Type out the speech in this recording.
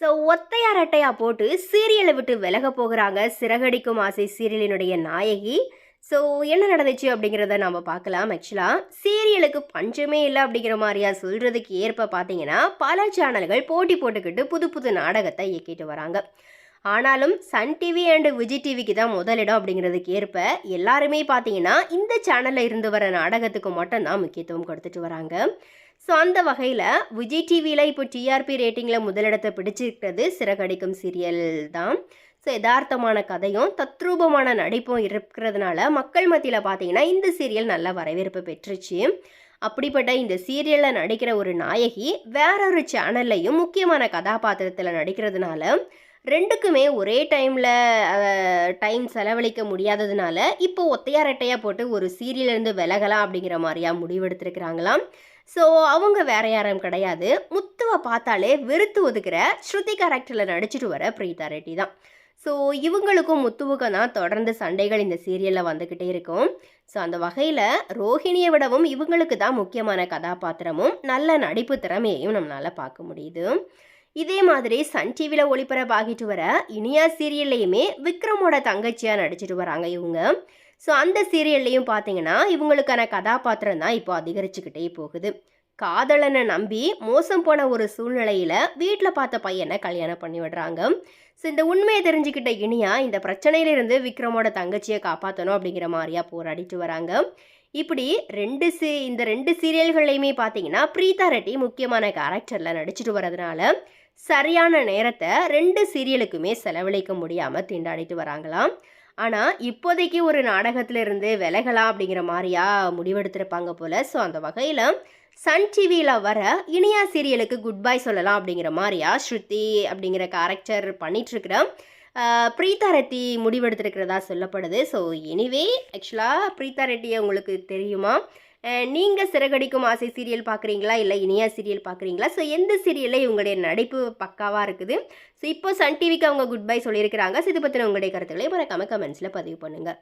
So ஒத்தையா ரெட்டையா போட்டு சீரியலை விட்டு விலக போகிறாங்க சிறகடிக்கும் ஆசை சீரியலினுடைய நாயகி. ஸோ என்ன நடந்துச்சு அப்படிங்கிறத நம்ம பார்க்கலாம். ஆக்சுவலாக சீரியலுக்கு பஞ்சமே இல்லை அப்படிங்கிற மாதிரியா சொல்கிறதுக்கு ஏற்ப பார்த்தீங்கன்னா பல சேனல்கள் போட்டி போட்டுக்கிட்டு புது புது நாடகத்தை இயக்கிட்டு வராங்க. ஆனாலும் சன் டிவி அண்டு விஜய் டிவிக்கு தான் முதலிடம் அப்படிங்கிறதுக்கு ஏற்ப எல்லாருமே பார்த்தீங்கன்னா இந்த சேனலில் இருந்து வர நாடகத்துக்கு மட்டும்தான் முக்கியத்துவம் கொடுத்துட்டு வராங்க. ஸோ அந்த வகையில் விஜய் டிவியில் இப்போ டிஆர்பி ரேட்டிங்கில் முதலிடத்தை பிடிச்சிருக்கிறது சிறகடிக்கும் சீரியல் தான். ஸோ யதார்த்தமான கதையும் தத்ரூபமான நடிப்பும் இருக்கிறதுனால மக்கள் மத்தியில் பார்த்தீங்கன்னா இந்த சீரியல் நல்ல வரவேற்பு பெற்றுச்சு. அப்படிப்பட்ட இந்த சீரியலில் நடிக்கிற ஒரு நாயகி வேறொரு சேனல்லையும் முக்கியமான கதாபாத்திரத்தில் நடிக்கிறதுனால ரெண்டுக்குமே ஒரே டைமில் டைம் செலவழிக்க முடியாததுனால இப்போ ஒத்தையா ரெட்டையாக போட்டு ஒரு சீரியலேருந்து விலகலாம் அப்படிங்கிற மாதிரியா முடிவெடுத்திருக்கிறாங்களாம். ஸோ அவங்க வேற யாரும் கிடையாது. முத்துவை பார்த்தாலே வெறுத்து ஒதுக்கிற ஸ்ருதி கேரக்டரில் நடிச்சிட்டு வர பிரீதா ரெட்டி தான். ஸோ இவங்களுக்கும் முத்துவுக்கும் தான் தொடர்ந்து சண்டைகள் இந்த சீரியலில் வந்துக்கிட்டே இருக்கும். ஸோ அந்த வகையில் ரோஹிணியை விடவும் இவங்களுக்கு தான் முக்கியமான கதாபாத்திரமும் நல்ல நடிப்பு திறமையையும் நம்மளால் பார்க்க முடியுது. இதே மாதிரி சன் டிவியில் ஒளிபரப்பாகிட்டு வர இனியா சீரியல்லையுமே விக்ரமோட தங்கச்சியாக நடிச்சிட்டு வராங்க இவங்க. ஸோ அந்த சீரியல்லையும் பார்த்தீங்கன்னா இவங்களுக்கான கதாபாத்திரம் தான் இப்போ அதிகரிச்சுக்கிட்டே போகுது. காதலனை நம்பி மோசம் போன ஒரு சூழ்நிலையில் வீட்டில் பார்த்த பையனை கல்யாணம் பண்ணி விடுறாங்க. ஸோ இந்த உண்மையை தெரிஞ்சுக்கிட்ட இனியா இந்த பிரச்சனையிலிருந்து விக்ரமோட தங்கச்சியை காப்பாற்றணும் அப்படிங்கிற மாதிரியா போராடிட்டு வராங்க. இப்படி ரெண்டு சீ இந்த ரெண்டு சீரியல்கள்லையுமே பார்த்தீங்கன்னா பிரீதா ரெட்டி முக்கியமான கேரக்டரில் நடிச்சிட்டு வரதுனால சரியான நேரத்தை ரெண்டு சீரியலுக்குமே செலவழிக்க முடியாமல் திண்டாடிட்டு வராங்களாம். ஆனால் இப்போதைக்கு ஒரு நாடகத்திலிருந்து விலகலாம் அப்படிங்கிற மாதிரியா முடிவெடுத்திருப்பாங்க போல். ஸோ அந்த வகையில் சன் டிவியில் வர இனியா சீரியலுக்கு குட் பை சொல்லலாம் அப்படிங்கிற மாதிரியா ஸ்ருதி அப்படிங்கிற கேரக்டர் பண்ணிகிட்ருக்கிற பிரீதா ரெட்டி முடிவெடுத்திருக்கிறதா சொல்லப்படுது. ஸோ எனிவே ஆக்சுவலாக பிரீதா ரெட்டி உங்களுக்கு தெரியுமா? நீங்கள் சிறகடிக்கும் ஆசை சீரியல் பார்க்குறீங்களா இல்லை இனியா சீரியல் பார்க்குறீங்களா ஸோ எந்த சீரியலில் இவங்களுடைய நடிப்பு பக்காவாக இருக்குது? ஸோ இப்போ சன் டிவிக்கு அவங்க குட் பை சொல்லியிருக்கிறாங்க. ஸோ இது பற்றின உங்களுடைய கருத்துக்களை மறக்காமல் கமெண்ட்ஸில் பதிவு பண்ணுங்கள்